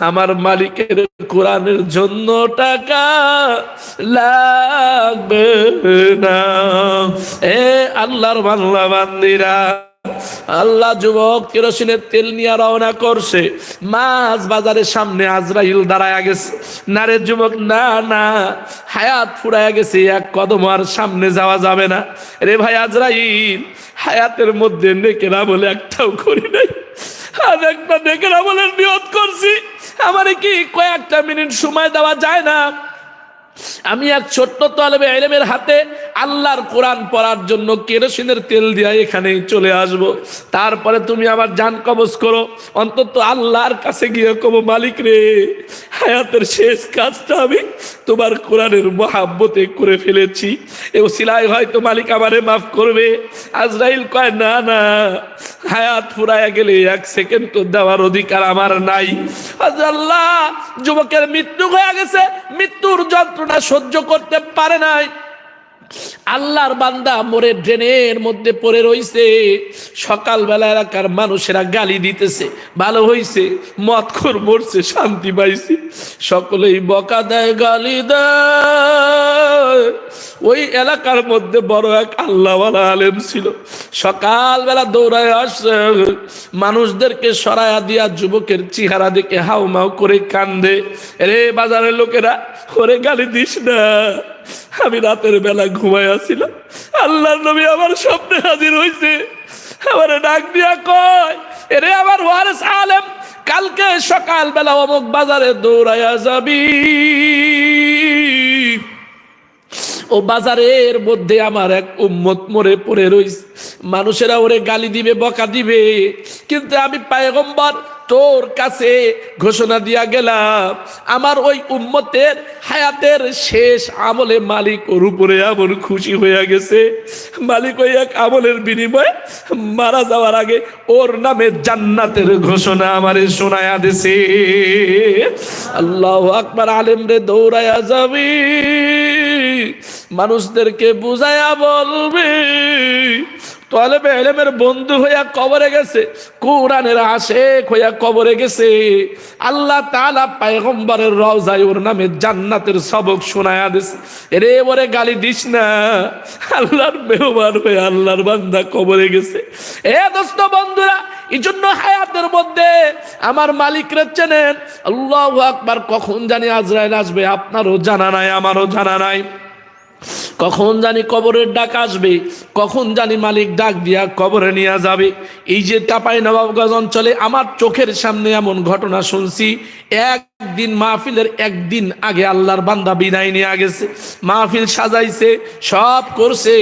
আমার মালিকের কোরআনের জন্য টাকা লাগবে না। এ আল্লাহর বাংলা বান্দিরা, আল্লাহ যুবক কেরোসিনের তেল নিয়ে রওনা করছে। মাছ বাজারের সামনে আজরাইল দাঁড়ায় গেছে। না রে যুবক, না না, হায়াত ফুরায় গেছে, এক কদম আর সামনে যাওয়া যাবে না। রে ভাই আজরাইল, হায়াতের মধ্যে নেকেরা বলে একটাও করি নাই। আর একটা নেকেরা বলে নিয়ত করছি। আমার কি কয়েকটা মিনিট সময় দেওয়া যায় না? আমি এক ছোট্ট তলবে এলেমের হাতে আল্লাহর কোরআন পড়ার জন্য কেরোসিনের তেল দিয়ে এখানে চলে আসব। তারপরে তুমি আবার জান কবজ করো। অন্তত আল্লাহর কাছে গিয়ে কবো, মালিক রে, হায়াতের শেষ কাজটা আমি তোমার কোরআনের মহাব্বতে করে ফেলেছি। এ সিলাই হয়তো মালিক আমারে মাফ করবে। আজরাইল কয়, না না হায়াত ফুরাইয়া গেলে এক সেকেন্ড দেওয়ার অধিকার আমার নাই। আল্লাহ, যুবকের মৃত্যু হয়ে গেছে, মৃত্যুর যন্ত্রণা সহ্য করতে পারে নাই। আল্লাহর বান্দা মোরে ড্রেনের মধ্যে পড়ে রইছে। সকালবেলা এলাকার মানুষেরা গালি দিতেছে, ভালো হইছে মত খোর মরছে, শান্তি পাইছি। সকলেই বকা দেয়, গালি দেয়। ওই এলাকার মধ্যে বড় এক আল্লাহওয়ালা আলেম ছিল। সকালবেলা দৌড়ায় আসছে। মানুষদেরকে সরায়া দিয়া যুবকের চেহারা দেখে হাউমাউ করে কান্দে। রে বাজারের লোকেরা করে গালি দিস না। আমি রাতের বেলা ঘুমাই আসছিলাম আল্লাহর নবী আমার স্বপ্নে হাজির হয়েছে আমার ডাক দিয়া কয়, এরে আমার ওয়ারেস আলেম, কালকে সকাল বেলা অমুক বাজারে দৌড়াইয়া যাবি। ও বাজারের মধ্যে আমার এক উম্মত মরে পড়ে রইস মানুষেরা ওরে গালি দিবে, বকা দিবে। কিন্তু আমি পায়গম্বর তোর কাছে ঘোষণা দিয়া গেলাম, আমার ওই উম্মতের হায়াতের শেষ আমলে মালিক ওর উপরে এমন খুশি হইয়া গেছে। মালিক ওই এক আমলের বিনিময়ে মারা যাওয়ার আগে ওর নামে জান্নাতের ঘোষণা আমারে শোনায়া দিছে। আল্লাহ আকবার আলেম রে দৌড়ায়া যাবি, মানুষদেরকে বুঝায়া বলবি তলেবে এলেমের বন্ধু হইয়া কবরে গেছে, কোরআনের আশেক হইয়া কবরে গেছে। আল্লাহ তালা পায়গম্বরের রওজায় ওর নামে জান্নাতের সবক শোনায়া দিস রে ওরে গালি দিস না। আল্লাহর মেহমান হয়ে আল্লাহর বান্দা কবরে গেছে। এ দোস্ত বন্ধুরা, এই জন্য হায়াতের মধ্যে আমার মালিকরে চেনেন। আল্লাহ আকবার, কখন জানি আজরাইল আসবে, আপনারও জানা নাই, আমারও জানা নাই। কখন জানি কবরের ডাক আসবে, কখন জানি মালিক ডাক দিয়া কবরে নিয়ে যাবে। এই যে টাপাই নবাবগঞ্জ অঞ্চলে আমার চোখের সামনে এমন ঘটনা শুনছি, একদিন মাহফিলের একদিন আগে আল্লাহর বান্দা বিদায় নিয়ে গেছে, মাহফিল সাজাইছে, সব করছে,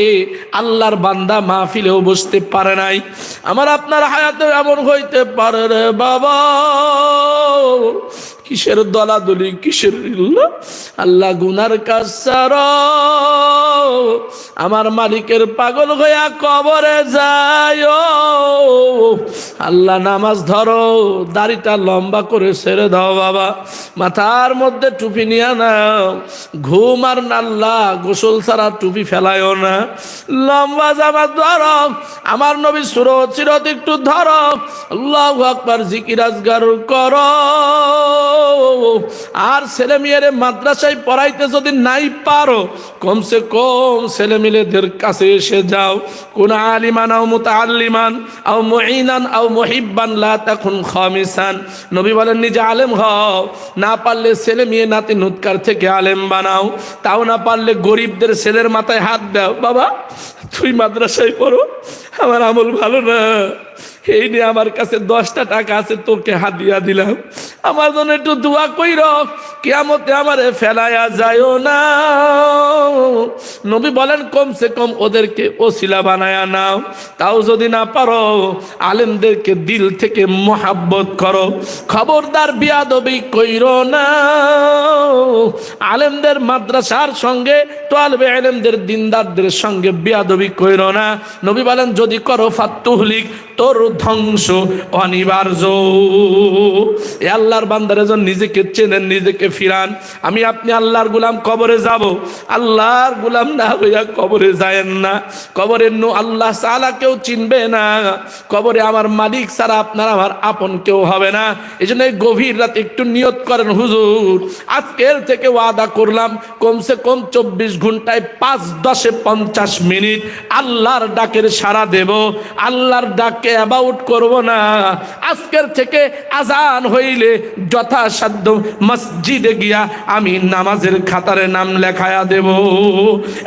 আল্লাহর বান্দা মাহফিলেও বসতে পারে নাই। আমার আপনার হায়াতে এমন হইতে পারে রে বাবা। কিসের দলাদলি, কিসের? আল্লাহ গুনার কাজ। আমার মালিকের পাগল হইয়া কবরে যায় আল্লাহ নামাজ ধরো, দাড়িটা লম্বা করে ছেড়ে দাও বাবা। মাথার মধ্যে টুপি নিয়ে নাও। ঘুম আর নাল্লা, গোসল ছাড়া টুপি ফেলায়ও না। লম্বা জামা ধরো, আমার নবী সুরত চিরত একটু ধরো। আল্লাহ আকবার জিকিরাজগার করো। আর ছেলে মেয়েরে মাদ্রাসায় পড়াইতে যদি নাই পারো, কমসে কম ছেলে মেয়েদের কাছে এসে যাও। কোন আলিমান আও মুতাআল্লিমান, আও মুঈনান, আও মুহিব্বান, লা তাকুন খামিসান। নবী বলেন, নিজে আলেম হও। না পারলে ছেলে মেয়ে নাতি নুৎকার থেকে আলেম বানাও। তাও না পারলে গরিবদের ছেলের মাথায় হাত দাও। বাবা, তুই মাদ্রাসায় পড়ো, আমার আমল ভালো না। এই নিয়ে আমার কাছে দশটা টাকা আছে তোকে হাতিয়া দিলাম। আমার জন্য একটু দোয়া কইর। কেয়ামতে আমারে ফেলায়া যায়ও না। নবী বলেন, কমসে কম ওদেরকে ওসিলা বানায়া নাও। তাও যদি না পারো, আলেমদেরকে দিল থেকে মোহাব্বত করো। খবরদার বিয়াদবি কইর না। আলেমদের মাদ্রাসার সঙ্গে, তোয়ালবে আলেমদের দিনদারদের সঙ্গে বিয়াদবি কইর না। নবী বলেন, যদি করো ফাতুহলিক, তোর ধ্বংস অনিবার্য। আল্লাহ আল্লাহর বান্দার যেন নিজেকে চেনেন, নিজেকে ফিরান। আমি আপনি আল্লাহর গুলাম কবরে যাব। আল্লাহর গুলাম না হইয়া কবরে যায়েন না। কবরের নু আল্লাহ সালা কেউ চিনবে না। কবরে আমার মালিক ছাড়া আপনার আমার আপন কেউ হবে না। এই জন্য গভীর রাত একটু নিয়ত করেন, হুজুর। আজকের থেকে ওয়াদা করলাম, কমসে কম চব্বিশ ঘন্টায় পাঁচ দশে পঞ্চাশ মিনিট আল্লাহর ডাকের সাড়া দেব। আল্লাহর ডাককে অ্যাবাউট করব না। আজকের থেকে আজান হইলে যথাসাধ্য মসজিদে গিয়া আমি নামাজের খাতারে নাম লেখায়া দেব।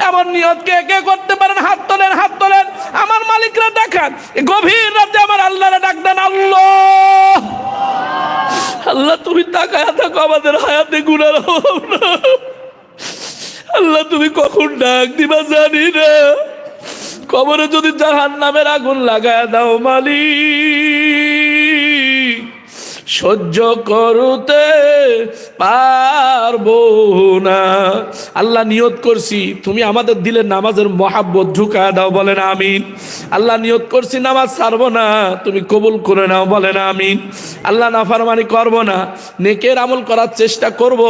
এমন নিয়ত কে কে করতে পারেন? হাত তোলেন হাত তোলেন। আমার মালিকরা দেখান, গভীর রাতে আমার আল্লাহরে ডাক দেন, আল্লাহ! আল্লাহ, তুমি তাকায় থাকো, আমাদের হায়াতে গুণার আল্লাহ, তুমি কখন ডাক দিবা জানি না। কবরে যদি জাহান নামের আগুন লাগায় দাও, মালিক। সহ্য করতে পারব না। আল্লাহ নিয়ত করছি, তুমি আমাদের দিলে নামাজের মহাব্বত ঢুকা দাও, বলেন আমিন। আল্লাহ নিয়ত করছি, নামাজ ছাড়বো না, তুমি কবুল করে নাও, বলেন আমিন। আল্লাহ নাফারমানি করব না, নেকের আমল করার চেষ্টা করব,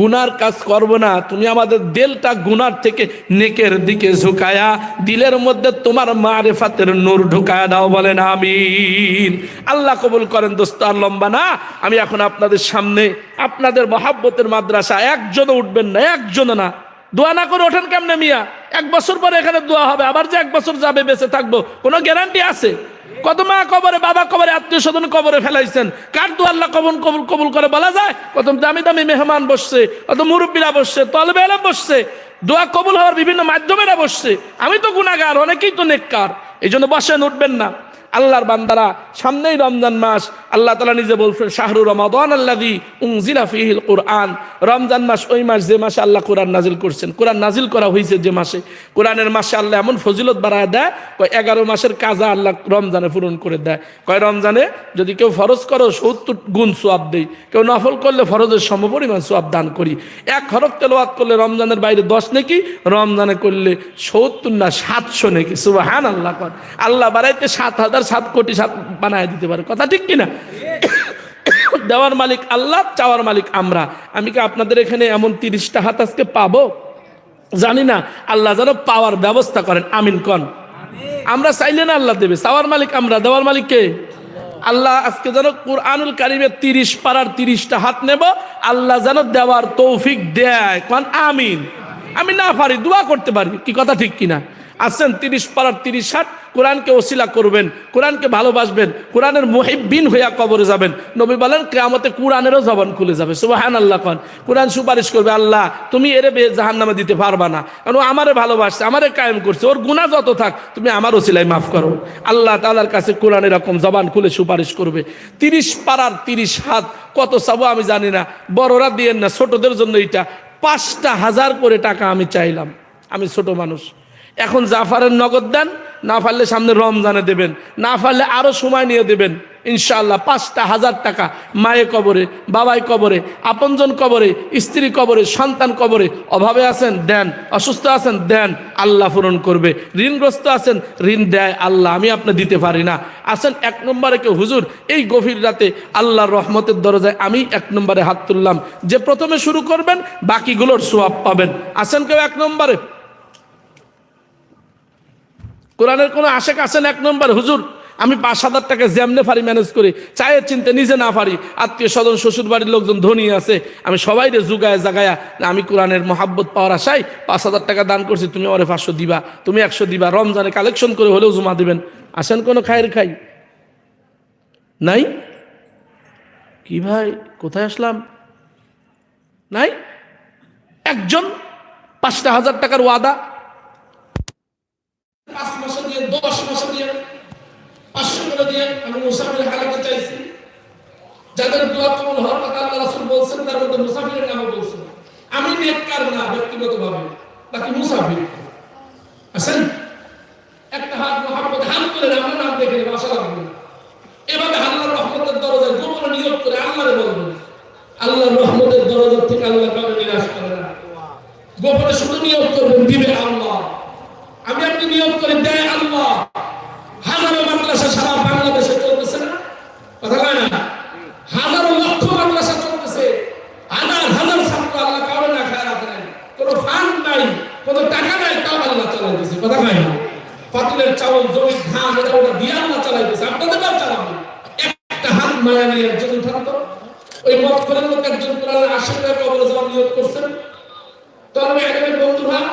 গুনার কাজ করব না। তুমি আমাদের দিলটা গুনার থেকে নেকের দিকে ঝুঁকায়া, দিলের মধ্যে তোমার মারেফাতের নূর ঢুকায়া দাও, বলেন আমিন। আল্লাহ কবুল করেন, দোস্ত, আর লম্বা না। আমি এখন আপনাদের সামনে আপনাদের মহাব্বতের মাদ্রাসা, একজনও উঠবেন না, একজনও না। দোয়া না করে ওঠেন কেমনে মিয়া? এক বছর পরে এখানে দোয়া হবে, আবার যে এক বছর যাবে, বেঁচে থাকব। কোনো গ্যারান্টি আছে? কত মা কবরে, বাবা কবরে, আত্মীয় স্বজন কবরে ফেলাইছেন? কার দু আল্লাহ কবুল কবুল কবুল করে বলা যায়? কত দামি দামি মেহমান বসছে, কত মুরব্বীরা বসছে, তলবে এলাম বসছে। দোয়া কবুল হওয়ার বিভিন্ন মাধ্যমেরা বসছে। আমি তো গুণাগার অনেকেই তো নেককার। এই জন্য বসেন, উঠবেন না। আল্লাহর বান্দারা সামনেই রমজান মাস, আল্লাহ তালা নিজে বলছেন, শাহরু রমাদান আল্লাদি উংজিলা ফিহিল কোরআন। রমজান মাস ওই মাস যে মাসে আল্লাহ কোরআন নাজিল করছেন। কোরআন নাজিল করা হয়েছে যে মাসে। কোরআনের মাসে আল্লাহ এমন ফজিলত বাড়ায় দেয়, কয় এগারো মাসের কাজা আল্লাহ রমজানে পূরণ করে দেয়। কয় রমজানে যদি কেউ ফরজ করো, সত্তর গুণ সোয়াব দেই। কেউ নফল করলে ফরজের সমপরিমাণ সোয়াব দান করি। এক হরফ তেলোয়াত করলে রমজানের বাইরে দশ নাকি, রমজানে করলে সত্তর না সাতশো নাকি। সুবাহান আল্লাহ কর আল্লাহ বাড়াইতে সাত হাজার সাত কোটি সাত বানায় দিতে পারে। কথা ঠিক কিনা? দেওয়ার মালিক আল্লাহ, চাওয়ার মালিক আমরা। আমি কি আপনাদের এখানে এমন তিরিশটা হাত আজকে পাবো? জানি না। আল্লাহ যেন পাওয়ার ব্যবস্থা করেন। আমিন কন? আমরা চাইলে না আল্লাহ দেবে। চাওয়ার মালিক আমরা। দেওয়ার মালিক কে? আল্লাহ আজকে যেন কোরআনুল কারিমের তিরিশ পাড়ার তিরিশটা হাত নেব। আল্লাহ যেন দেওয়ার তৌফিক দেয়। কন? আমিন। আমি না পারি, দোয়া করতে পারি। কি কথা ঠিক কিনা? আসছেন তিরিশ পাড়ার তিরিশ হাট কোরআনকে ওসিলা করবেন, কোরআনকে ভালোবাসবেন, কোরআনের মহিবিন হইয়া কবরে যাবেন। নবী বলেন, কেয়ামতে কোরআনেরও জবান খুলে যাবে। সুবাহান আল্লাহ খান কোরআন সুপারিশ করবে, আল্লাহ, তুমি এরে বে জাহান নামে দিতে পারবা না। কারণ আমারে ভালোবাসছে, আমারে কায়েম করছে। ওর গুণা যত থাক, তুমি আমার ওসিলাই মাফ করো। আল্লাহ তালার কাছে কোরআন এরকম জবান খুলে সুপারিশ করবে। তিরিশ পাড়ার তিরিশ হাত, কত চাবো আমি জানি না। বড়রা দিয়েন না, ছোটদের জন্য এটা পাঁচটা হাজার করে টাকা আমি চাইলাম। আমি ছোট মানুষ। এখন জাফারের নগদ দেন, না পারলে সামনে রমজানে দেবেন, না পারলে আরও সময় নিয়ে দেবেন। ইনশাআল্লাহ পাঁচটা হাজার টাকা মায়ে কবরে বাবাই কবরে, আপনজন কবরে স্ত্রী কবরে, সন্তান কবরে অভাবে আছেন, দেন। অসুস্থ আছেন, দেন। আল্লাহ পূরণ করবে। ঋণগ্রস্ত আছেন, ঋণ দেয় আল্লাহ। আমি আপনি দিতে পারি না। আছেন এক নম্বরে কেউ, হুজুর, এই গভীর রাতে আল্লাহর রহমতের দরজায় আমি এক নম্বরে হাত তুললাম। যে প্রথমে শুরু করবেন, বাকিগুলোর সোয়াব পাবেন। আছেন কেউ এক নম্বরে? কোরআনের কোনো আশেক আছেন এক নম্বর, হুজুর, আমি পাঁচ হাজার টাকা যেমনে পারি ম্যানেজ করি, চায়ের চিনতে নিজে না পারি, আত্মীয় স্বজন শ্বশুর বাড়ির লোকজন, ধনী আছে, আমি সবাই রে জুগায় জাগায়া আমি কোরআনের মহাব্বত পাওয়ার আশায় পাঁচ হাজার টাকা দান করছি, তুমি ওরে পাঁচশো দিবা, তুমি একশো দিবা, রমজানে কালেকশন করে হলেও জমা দেবেন। আসেন কোনো খায়ের খাই? নাই? কি ভাই, কোথায় আসলাম? নাই? একজন পাঁচটা হাজার টাকার ওয়াদা পাঁচ মাসে দিয়ে দশ মাসে দিয়ে পাঁচশো করে দিয়ে আমি মুসাফির হারাতে চাইছি। যাদের দোয়া কবল হওয়ার কথা আল্লাহ রাসূল বলছেন, তার মধ্যে মুসাফিরের নামও বলছেন। আমি নেককার না ব্যক্তিগত ভাবে বাকি মুসাফির। আছেন? একটা হাত মোহাম্মদ হাত করে আমরা নাম দেখে নেব আশা রাখবেন এভাবে আল্লাহর রহমতের দরজায় গোপনে নিয়োগ করে আল্লাহরে বলবেন। আল্লাহর রহমতের দরজা থেকে আল্লাহ কাউকে নিরাশ করে না। গোপনে শুধু নিয়োগ করবেন, দিবে আল্লাহ। আমি আপনি নিয়োগ করে দেয় আল্লাহ। মাদ্রাসা সারা বাংলাদেশে চলতেছে না? কথা কয় না? হাজারো লক্ষ মাদ্রাসা চলতেছে। হাজার হাজার ছাত্র আল্লাহ কারও না খায়, রাখে নাই। কোনো ফান্ড নাই, কোনো টাকা নাই, তাও আল্লাহ চালাইতেছে কথা কয় না? পাতিলের চাউল, জমির ধান, এটা ওটা দিয়ে আল্লাহ চালাইতেছে আপনাদের না চালাবে একটা হাত মায়া নিয়ে একজন উঠান তো। ওই মত করে লোক একজন কোরআনের আশীর্বাদ কবর জমা নিয়োগ করছেন। তো আমি একজন বন্ধু ভাই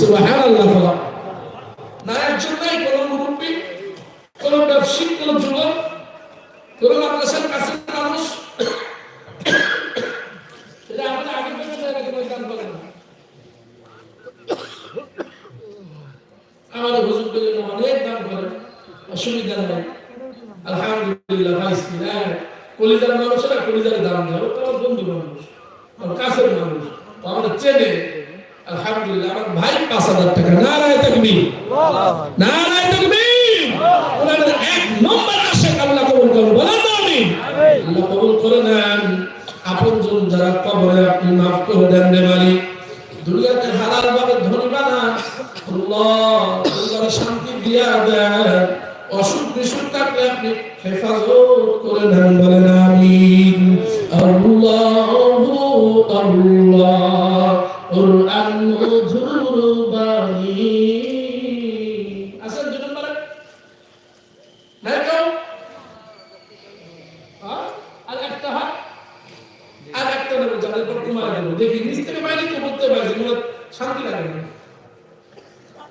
নামায় দিছি সুবহানাল্লাহ বলা। না একজন নাই কোন মুরব্বী, কোন ব্যবসায়িক কোন যুবক না। দান করেন, অসুবিধা নাই। হ্যাঁ কলিজার মানুষেরা কলিজার দান দেয়। কাছের মানুষ। আমাদের চেনে। আলহামদুলিল্লাহ আমার ভাই পাঁচ হাজার টাকা। নারায় থাকবি নারায় থাকবি এক নম্বর আশা আল্লাহ কবুল করুন বলেন আমি। আল্লাহ কবুল করে নেন। আপনজন যারা কবরে আপনি মাফ করে দেন রে মালিক। দুনিয়াতে হালাল ভাবে ধনী বানান। আল্লাহ পরিবারে শান্তি দিয়া দেন। অসুখ বিসুখ থাকলে আপনি হেফাজত করে দেন বলেন আমিন। আল্লাহ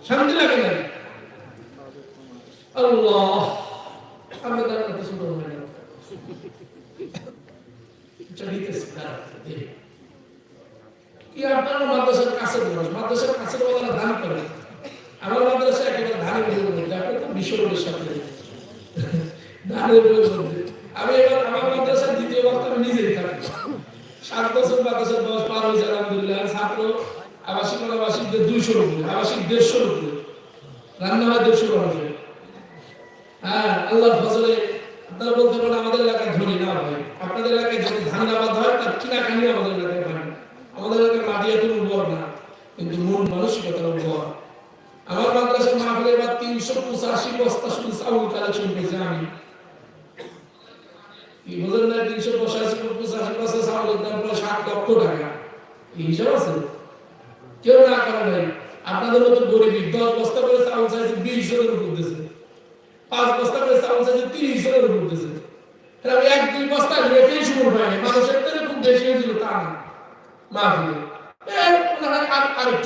শান্তি লাগে না আল্লাহ আমরা তার কাছে চলিতেছে তারা দেখি। কি আপনারা মাদ্রাসার কাছে মানুষ? মাদ্রাসার কাছে ওরা দান আমি দ্বিতীয় বক্তা আমি নিজেই থাকি। সাত বছর মাদ্রাসার বয়স পার হয়েছে, আলহামদুলিল্লাহ। ছাত্র আবাসিক আবাসিকদের দুইশোর উপরে আবাসিক দেড়শোর উপরে রান্না হয় দেড়শো মানুষের হ্যাঁ আল্লাহর ফজলে আপনারা বলতে পারেন আমাদের এলাকায় ধনী না ভাই আপনাদের এলাকায় যদি ধান আবাদ হয়, তার কিনা কানি আমাদের এলাকায় হয় আমাদের এলাকায় মাটি এত উর্বর না, কিন্তু মন মানসিকতা উর্বর। আমার মাদ্রাসার মাহফিলে এবার তিনশো পঁচাশি বস্তা শুধু চাউল কালেকশন করেছি আমি। কি বোঝেন না, তিনশো পঁচাশি পঁচাশি বস্তা চাউলের দাম প্রায় সাত লক্ষ টাকা। এই হিসাব আছে? কেউ না করে নাই আপনাদের মতো গরিবী দশ বস্তা করে চাউল চাইছে বিশ জনের উপর দিয়েছে পাঁচ বস্তা করে চাউল চাইছে তিরিশ জনের উপর দিয়েছে আমি এক, দুই বস্তা রেখেই শুরু হয়নি মানুষের খুব বেশি হয়েছিল তা না। মাহফিলে আর- আরেকটু